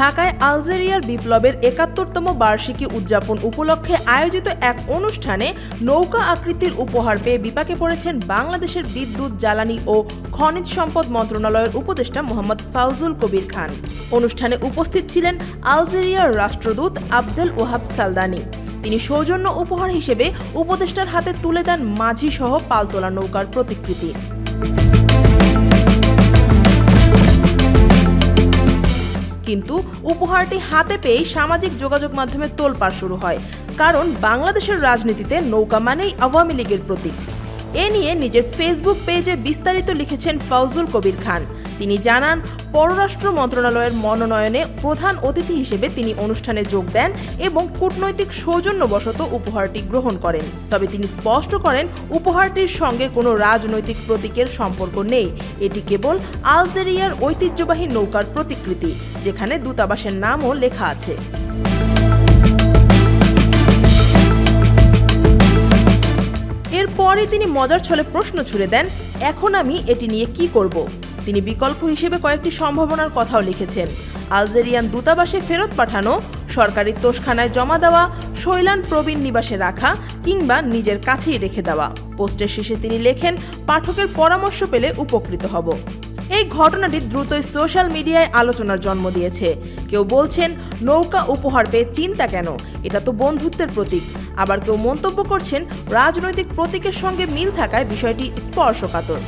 ঢাকায় আলজেরিয়ার বিপ্লবের একাত্তরতম বার্ষিকী উদযাপন উপলক্ষে আয়োজিত এক অনুষ্ঠানে নৌকা আকৃতির উপহার পেয়ে বিপাকে পড়েছেন বাংলাদেশের বিদ্যুৎ, জ্বালানি ও খনিজ সম্পদ মন্ত্রণালয়ের উপদেষ্টা মোহাম্মদ ফাউজুল কবির খান। অনুষ্ঠানে উপস্থিত ছিলেন আলজেরিয়ার রাষ্ট্রদূত আবদেল ওহাব সালদানি। তিনি সৌজন্য উপহার হিসেবে উপদেষ্টার হাতে তুলে দেন মাঝি সহ পালতোলা নৌকার প্রতিকৃতি। কিন্তু উপহারটি হাতে পেয়েই সামাজিক যোগাযোগ মাধ্যমে তোলপাড় শুরু হয়। কারণ বাংলাদেশের রাজনীতিতে নৌকা মানেই আওয়ামী লীগের প্রতীক। এ নিয়ে নিজের ফেসবুক পেজে বিস্তারিত লিখেছেন ফৌজুল কবির খান। তিনি জানান, পররাষ্ট্র মন্ত্রণালয়ের মনোনয়নে প্রধান অতিথি হিসেবে তিনি অনুষ্ঠানে যোগ দেন এবং কূটনৈতিক সৌজন্যবশত উপহারটি গ্রহণ করেন। তবে তিনি স্পষ্ট করেন, উপহারটির সঙ্গে কোনো রাজনৈতিক প্রতীকের সম্পর্ক নেই। এটি কেবল আলজেরিয়ার ঐতিহ্যবাহী নৌকার প্রতিকৃতি, যেখানে দূতাবাসের নামও লেখা আছে। এরপরই তিনি মজার ছলে প্রশ্ন ছুড়ে দেন, এখন আমি এটি নিয়ে কি করব? তিনি বিকল্প হিসেবে কয়েকটি সম্ভাবনার কথাও লিখেছেন। আলজেরিয়ান দূতাবাসে ফেরত পাঠানো, সরকারি তোষখানায় জমা দেওয়া, শৈলান প্রবীণ নিবাসে রাখা, কিংবা নিজের কাছেই রেখে দেওয়া। পোস্টের শেষে তিনি লেখেন, পাঠকের পরামর্শ পেলে উপকৃত হব। এই ঘটনাটি দ্রুতই সোশ্যাল মিডিয়ায় আলোচনার জন্ম দিয়েছে। কেউ বলছেন, নৌকা উপহার পেয়ে চিন্তা কেন? এটা তো বন্ধুত্বের প্রতীক। আবার কেউ মন্তব্য করছেন রাজনৈতিক প্রতীকের সঙ্গে মিল থাকায় বিষয়টি স্পর্শকাতর।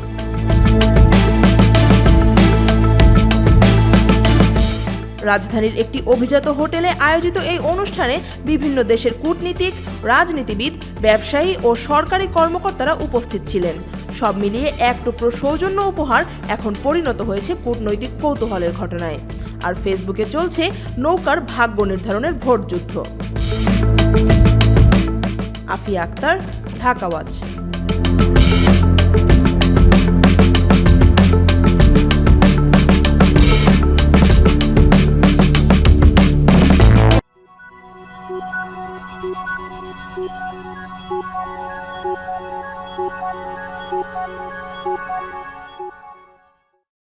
রাজধানীর একটি অভিজাত হোটেলে আয়োজিত এই অনুষ্ঠানে বিভিন্ন দেশের কূটনীতিক, রাজনীতিবিদ, ব্যবসায়ী ও সরকারি কর্মকর্তারা উপস্থিত ছিলেন। সব মিলিয়ে এক টুকরো সৌজন্য উপহার এখন পরিণত হয়েছে কূটনৈতিক কৌতূহলের ঘটনায়। আর ফেসবুকে চলছে নৌকার ভাগ্য নির্ধারণের ভোট যুদ্ধ। Afia Akter Dhaka watch